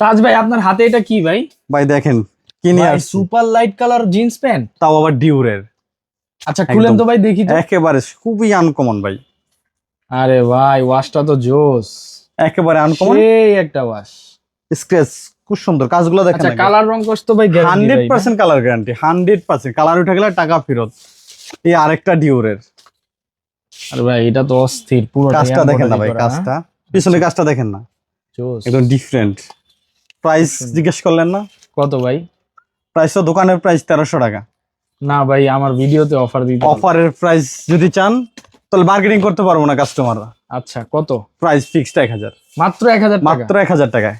তাজ ভাই আপনার হাতে এটা কি ভাই? ভাই দেখেন কি নিয়ে আসছি? Super light colour jeans pant তাও আবার ডিউরের। আচ্ছা খুলেন তো ভাই দেখি তো। একেবারে খুবই আনকমন ভাই। আরে ভাই ওয়াশটা তো জোস। একেবারে আনকমন সেই একটা ওয়াশ স্ক্র্যাচ খুব সুন্দর কাজগুলো দেখেন আচ্ছা কালার রং কষ্ট ভাই hundred percent colour guarantee hundred percent. Colour উঠে গেলে টাকা ফেরত। এই আরেকটা ডিউরের। আরে ভাই এটা তো অস্থির পুরো কাজটা দেখেন না ভাই কাজটা। পিছনে কাজটা দেখেন না। জোস। একদম ডিফারেন্ট প্রাইস জিজ্ঞেস করলেন না? কত ভাই? প্রাইস তো দোকানের প্রাইস তেরোশো টাকা। না ভাই আমার ভিডিওতে অফার দিতে অফারের প্রাইস যদি চান তাহলে বার্গেনিং করতে পারব না কাস্টমাররা আচ্ছা কত? প্রাইস ফিক্সড এক হাজার। মাত্র এক হাজার টাকা? মাত্র এক হাজার টাকায়।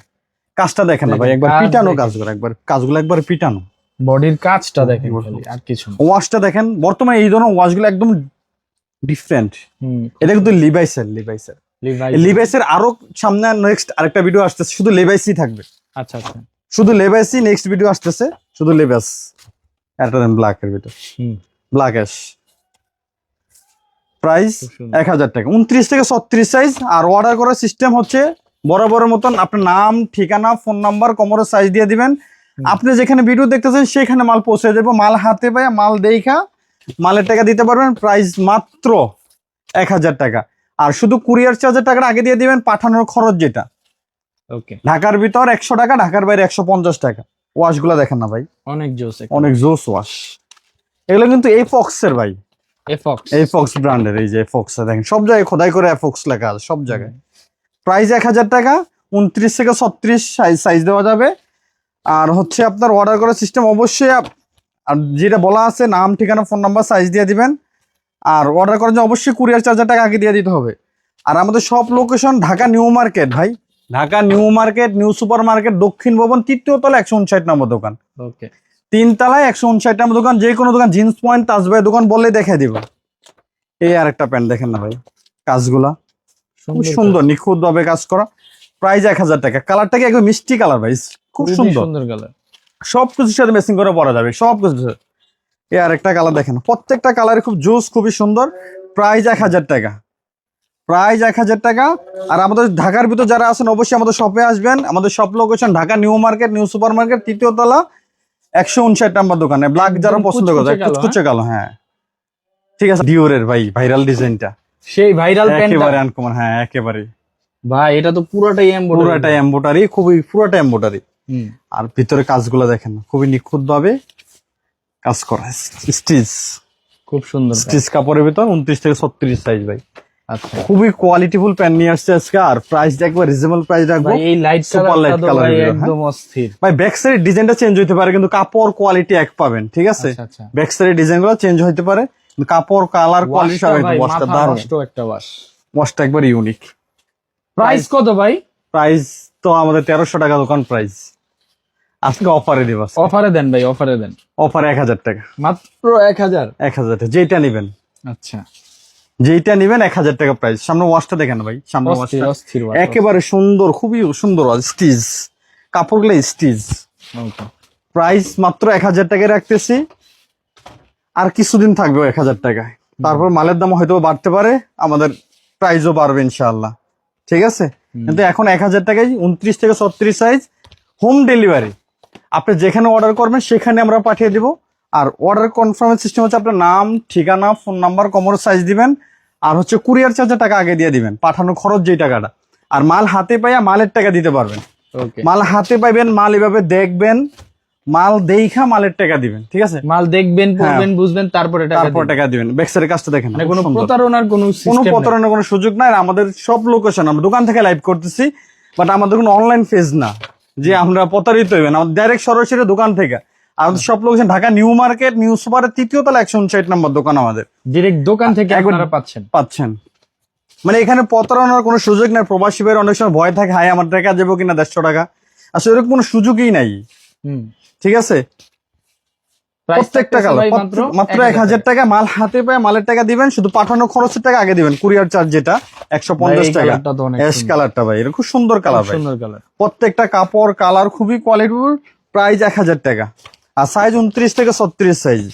কাজটা দেখেন না ভাই একবার পিটানো। কাজগুলো একবার কাজগুলো একবার পিটানো। বডির কাজটা দেখেন খালি, আর কিছু ওয়াশটা দেখেন বর্তমানে এই ধরনের ওয়াশগুলো একদম ডিফারেন্ট হুম। এটা কিন্তু লিভাইসের লিভাইসের লিভাইসের আরও সামনে নেক্সট আরেকটা ভিডিও আসতেছে শুধু লেভাইসই থাকবে। আচ্ছা আচ্ছা। শুধু লেভাইসই নেক্সট ভিডিও আসতেছে শুধু লেভাইস একটা দেন ব্ল্যাকের ভিতর। হুম। Black ash price. এক হাজার টাকা। উনত্রিশ থেকে ছত্রিশ সাইজ আর অর্ডার করার সিস্টেম হচ্ছে বরাবরের মতন আপনার নাম ঠিকানা ফোন নাম্বার কোমরের সাইজ দিয়ে দিবেন। আপনি যেখানে ভিডিও দেখতেছেন সেখানে মাল পৌঁছে দেবো মাল হাতে পায় মাল দেখা মালের টাকা দিতে পারবেন। প্রাইস মাত্র এক হাজার টাকা। আর শুধু কুরিয়ার চার্জের টাকাটা আগে দিয়ে দিবেন পাঠানোর খরচ যেটা। ওকে ঢাকার ভিতর একশো টাকা ঢাকার বাইরে একশো পঞ্চাশ টাকা। ওয়াশগুলো দেখেন না ভাই। অনেক জোস অনেক জোস ওয়াশ। এগুলো কিন্তু এই ফক্সের ভাই। এফক্স এই ফক্স ব্র্যান্ডের এই যে ফক্স দেখেন। সব জায়গায় খোদাই করে ফক্স লেখা আছে সব জায়গায়। প্রাইস এক হাজার টাকা উনত্রিশ থেকে ছত্রিশ সাইজ সাইজ দেওয়া যাবে। আর হচ্ছে আপনার অর্ডার করার সিস্টেম অবশ্যই আর যেটা বলা আছে নাম ঠিকানা ফোন নাম্বার সাইজ দিয়ে দিবেন। আর অর্ডার করার জন্য অবশ্যই কুরিয়ার চার্জার টাকা আগে দিয়ে দিতে হবে। আর আমাদের সব লোকেশন ঢাকা নিউ মার্কেট ভাই। Dhaka new market new super market দক্ষিণ ভবন তৃতীয় তলা একশো উনষাট নম্বর দোকান। ওকে। তিন তলায় একশো উনষাট নম্বর দোকান যে কোনো দোকান জিন্স পয়েন্ট তাজবাই দোকান বললেই দেখে দিব। এই আর একটা প্যান্ট দেখেন না ভাই কাজগুলা। খুব সুন্দর নিখুঁত ভাবে কাজ করা। প্রাইস এক হাজার টাকা। কালারটাকে একদম মিষ্টি কালার ভাই? খুব সুন্দর। সুন্দর কালার। সব কিছুর সাথে মেসিং করে পরা যাবে সব কিছু এই আর একটা কালার দেখেন প্রত্যেকটা কালার খুব জোস খুবই সুন্দর। প্রাইস এক হাজার টাকা। প্রাইস এক হাজার টাকা। আর আমাদের ঢাকার ভিতর যারা আছেন অবশ্যই আমাদের শপে আসবেন। আমাদের shop location Dhaka new market new super market তৃতীয় তলা একশো উনষাট নাম্বার দোকানে। ব্ল্যাক যারা পছন্দ করে কুচকুচে কালো, হ্যাঁ? ঠিক আছে ডিওরের ভাই ভাইরাল ডিজাইনটা সেই ভাইরাল একেবারে আনকমন হ্যাঁ একেবারে। ভাই এটা তো পুরোটাই এমব্রয়ডারি পুরোটাই এম্বোটারি খুবই পুরোটা এম্বোটারি আর ভিতরে কাজগুলো দেখেন খুবই নিখুঁত ভাবে কাজ করা। স্টিচ। খুব সুন্দর স্টিচ কাপড়ের ভিতর উনত্রিশ থেকে ছত্রিশ সাইজ ভাই। খুবই কোয়ালিটিফুল প্যান্ট নিয়ে আসছে আজকে আর প্রাইস একবার রিজনেবল প্রাইস রাখব ভাই এই লাইট ভাই গুলো, হ্যাঁ? একদম অস্থির। ভাই ব্যাক সাইডের ডিজাইনটা চেঞ্জ হতে পারে কিন্তু কাপড় কোয়ালিটি এক পাবেন ঠিক আছে? আচ্ছা আচ্ছা। ব্যাক সাইডের ডিজাইনগুলো চেঞ্জ হতে পারে কিন্তু কাপড় কালার কোয়ালিটি সব ওয়াশটা মাথা দারুণ। একটা ওয়াশ ওয়াশটা একবার ইউনিক প্রাইস কত ভাই? প্রাইস তো আমাদের তেরোশো টাকা দোকান প্রাইস আজকে অফারে দিব অফারে দেন ভাই অফারে দেন। অফার এক হাজার টাকা। মাত্র এক হাজার? এক হাজার টাকা যেটা নেবেন। আচ্ছা। যেটা নিবেন এক হাজার টাকা প্রাইস সামনে ওয়াশটা দেখেন ভাই সামনে ওয়াশটা একেবারে সুন্দর খুবই সুন্দর স্টিচ কাপড়গুলো স্টিচ Okay. প্রাইস মাত্র এক হাজার টাকায় রাখতেছি। আর কিছুদিন থাকবে এক হাজার টাকায়। তারপর মালের দাম হয়তো বাড়তে পারে আমাদের প্রাইসও বাড়বে ইনশাআল্লাহ। ঠিক আছে? কিন্তু এখন এক হাজার টাকায় উনত্রিশ থেকে ছত্রিশ সাইজ হোম ডেলিভারি আপনি যেখানে অর্ডার করবেন সেখানে আমরা পাঠিয়ে দিব। আর অর্ডার কনফার্মের সিস্টেম হচ্ছে আপনার নাম ঠিকানা ফোন নাম্বার কমর সাইজ দিবেন আর হচ্ছে কুরিয়ার চার্জের টাকা আগে দিয়ে দিবেন পাঠানো খরচ যেই টাকাটা। আর মাল হাতে পাইয়া মালের টাকা দিতে পারবেন। মাল হাতে পাইবেন মাল এভাবে দেখবেন মাল দেখা মালের টাকা দিবেন ঠিক আছে? মাল দেখবেন পড়বেন বুঝবেন তারপরে তারপর। টাকা দিবেন। ব্যাকসাইডের কাজটা দেখেন মানে কোনো প্রতারণার কোনো কোনো প্রতারণার কোনো সুযোগ নাই। আর আমাদের সব লোকেশন আমরা দোকান থেকে লাইভ করতেছি বাট আমাদের কোনো অনলাইন পেজ না যে আমরা প্রতারিত হইবেন। আমাদের ডাইরেক্ট সরাসরি দোকান থেকে। আমাদের সব location Dhaka new market new সুপারের তৃতীয় তলা একশো উনষাট নম্বর দোকান আমাদের। ডিরেক্ট দোকান থেকে আপনারা পাচ্ছেন। পাচ্ছেন। মানে এখানে প্রতারণার কোনো সুযোগ নাই প্রবাসী ভাইয়ের অনেক সময় ভয় থাকে হাই আমার টাকা যাব কিনা দেড়শো টাকা। আসলে এরকম কোনো সুযোগই নাই। ঠিক আছে? প্রত্যেকটা কালার মাত্র এক হাজার টাকা। মাল হাতে পায় মালের টাকা দিবেন শুধু পাঠানো খরচের টাকা আগে দিবেন কুরিয়ার চার্জ যেটা একশো পঞ্চাশ টাকা। অ্যাশ কালারটা ভাই এটা খুব সুন্দর কালার সুন্দর কালার। প্রত্যেকটা কাপড় কালার খুবই কোয়ালিটিফুল প্রাইস এক হাজার টাকা। আর সাইজ উনত্রিশ থেকে ছত্রিশ সাইজ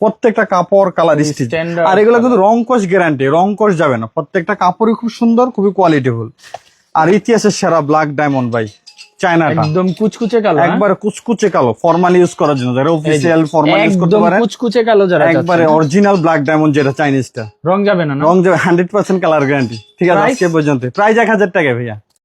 প্রত্যেকটা কাপড় কালার স্টিচ আর এগুলো কিন্তু রং কোষ গ্যারান্টি রং কোষ যাবে না। প্রত্যেকটা কাপড়ই খুব সুন্দর খুবই কোয়ালিটিফুল আর ইতিহাসের সেরা ব্ল্যাক ডায়মন্ড ভাই চায়নাটা একদম কুচকুচে কালো হ্যাঁ? একবারে কুচকুচে কালো ফর্মাল ইউজ করার জন্য যারা অফিসিয়াল ফর্মাল ইউজ করতে পারে কুচকুচে কালো যারা একবারে অরিজিনাল ব্ল্যাক ডায়মন্ড যেটা চাইনিজটা রং যাবে না রং যাবে হান্ড্রেড পার্সেন্ট কালার গ্যারান্টি ঠিক আছে? আজকে পর্যন্ত প্রাইস এক হাজার টাকা ভাইয়া।